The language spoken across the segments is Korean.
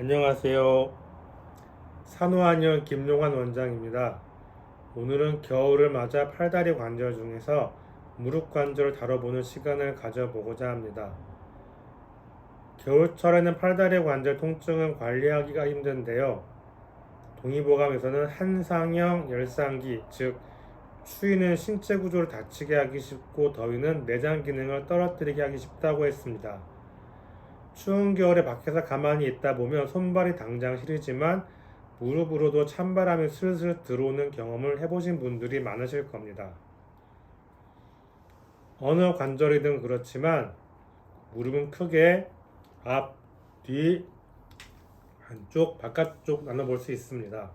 안녕하세요. 산후한의원 김용환 원장입니다. 오늘은 겨울을 맞아 팔다리 관절 중에서 무릎 관절을 다뤄보는 시간을 가져보고자 합니다. 겨울철에는 팔다리 관절 통증은 관리하기가 힘든데요. 동의보감에서는 한상형 열상기, 즉 추위는 신체 구조를 다치게 하기 쉽고 더위는 내장 기능을 떨어뜨리게 하기 쉽다고 했습니다. 추운 겨울에 밖에서 가만히 있다 보면 손발이 당장 시리지만 무릎으로도 찬바람이 슬슬 들어오는 경험을 해보신 분들이 많으실 겁니다. 어느 관절이든 그렇지만 무릎은 크게 앞, 뒤, 한쪽, 바깥쪽 나눠볼 수 있습니다.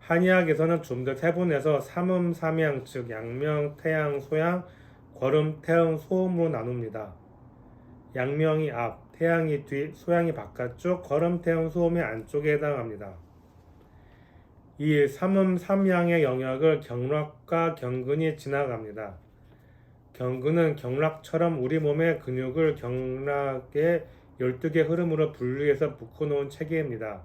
한의학에서는 좀 더 세분해서 삼음, 삼양, 즉 양명, 태양, 소양, 거름, 태음, 소음으로 나눕니다. 양명이 앞, 태양이 뒤, 소양이 바깥쪽, 태음, 소음이 안쪽에 해당합니다. 이 삼음, 삼양의 영역을 경락과 경근이 지나갑니다. 경근은 경락처럼 우리 몸의 근육을 경락의 12개 흐름으로 분류해서 묶어놓은 체계입니다.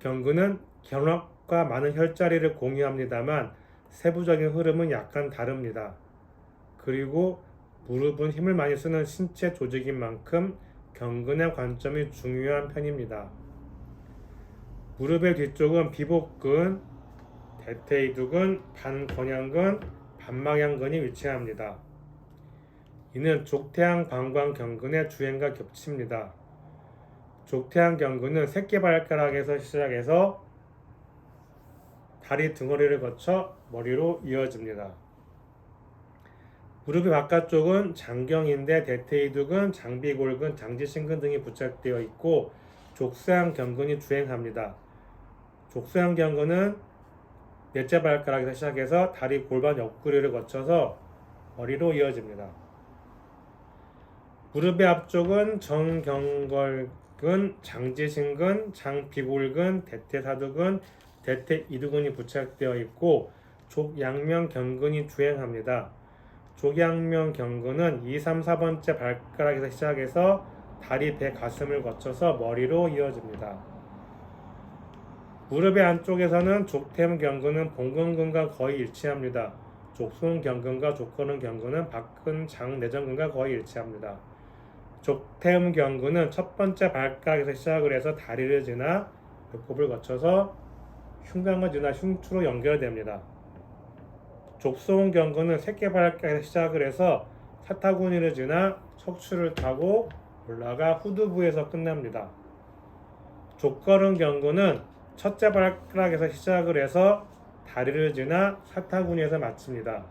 경근은 경락과 많은 혈자리를 공유합니다만 세부적인 흐름은 약간 다릅니다. 그리고 무릎은 힘을 많이 쓰는 신체 조직인 만큼 경근의 관점이 중요한 편입니다. 무릎의 뒤쪽은 비복근, 대퇴이두근, 반권양근, 반망양근이 위치합니다. 이는 족태양 방광 경근의 주행과 겹칩니다. 족태양 경근은 새끼발가락에서 시작해서 다리 등허리를 거쳐 머리로 이어집니다. 무릎의 바깥쪽은 장경인데 대퇴이두근, 장비골근, 장지신근 등이 부착되어 있고 족쇄양 경근이 주행합니다. 족쇄양 경근은 넷째 발가락에서 시작해서 다리 골반 옆구리를 거쳐서 머리로 이어집니다. 무릎의 앞쪽은 정경걸근, 장지신근, 장비골근, 대퇴사두근, 대퇴이두근이 부착되어 있고 족양명 경근이 주행합니다. 족양명 경근은 2, 3, 4번째 발가락에서 시작해서 다리, 배, 가슴을 거쳐서 머리로 이어집니다. 무릎의 안쪽에서는 족템 경근은 봉근근과 거의 일치합니다. 족손 경근과 족거는 경근은 밖은 장 내전근과 거의 일치합니다. 족템 경근은 첫 번째 발가락에서 시작을 해서 다리를 지나 배꼽을 거쳐서 흉곽을 지나 흉추로 연결됩니다. 족소음 경근은 새끼발가락에서 시작을 해서 사타구니를 지나 척추를 타고 올라가 후두부에서 끝납니다. 족걸음 경근은 첫째 발가락에서 시작을 해서 다리를 지나 사타구니에서 마칩니다.